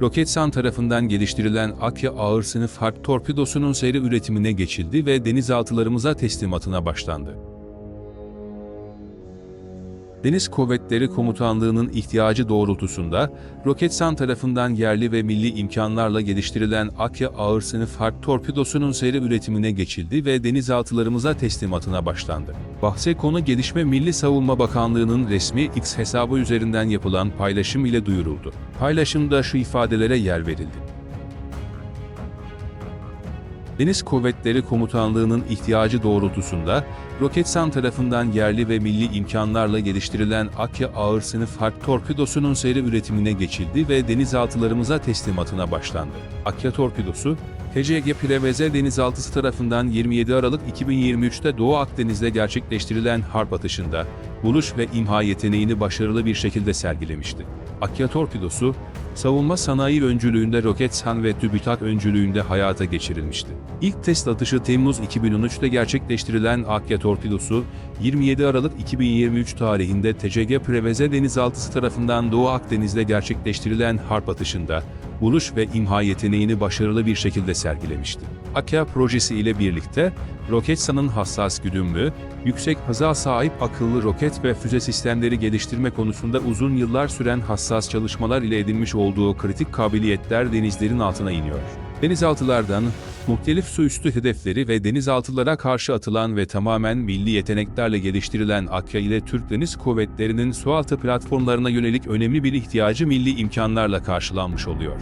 Roketsan tarafından geliştirilen Akya ağır sınıf harp torpidosunun seri üretimine geçildi ve denizaltılarımıza teslimatına başlandı. Deniz Kuvvetleri Komutanlığı'nın ihtiyacı doğrultusunda, Roketsan tarafından yerli ve milli imkanlarla geliştirilen Akya ağır sınıf harp torpidosunun seri üretimine geçildi ve denizaltılarımıza teslimatına başlandı. Bahse konu gelişme Milli Savunma Bakanlığı'nın resmi X hesabı üzerinden yapılan paylaşım ile duyuruldu. Paylaşımda şu ifadelere yer verildi. Deniz Kuvvetleri Komutanlığı'nın ihtiyacı doğrultusunda, Roketsan tarafından yerli ve milli imkanlarla geliştirilen Akya ağır sınıf harp torpidosunun seri üretimine geçildi ve denizaltılarımıza teslimatına başlandı. Akya torpidosu, TCG Preveze denizaltısı tarafından 27 Aralık 2023'te Doğu Akdeniz'de gerçekleştirilen harp atışında, buluş ve imha yeteneğini başarılı bir şekilde sergilemişti. Akya torpidosu, savunma sanayi öncülüğünde Roketsan ve TÜBİTAK öncülüğünde hayata geçirilmişti. İlk test atışı Temmuz 2013'te gerçekleştirilen Akya torpidosu, 27 Aralık 2023 tarihinde TCG Preveze denizaltısı tarafından Doğu Akdeniz'de gerçekleştirilen harp atışında, buluş ve imha yeteneğini başarılı bir şekilde sergilemişti. Akya projesi ile birlikte, Roketsan'ın hassas güdümlü, yüksek hıza sahip akıllı roket ve füze sistemleri geliştirme konusunda uzun yıllar süren hassas çalışmalar ile edinmiş olduğu kritik kabiliyetler denizlerin altına iniyor. Denizaltılardan, muhtelif suüstü hedefleri ve denizaltılara karşı atılan ve tamamen milli yeteneklerle geliştirilen Akya ile Türk Deniz Kuvvetleri'nin sualtı platformlarına yönelik önemli bir ihtiyacı milli imkanlarla karşılanmış oluyor.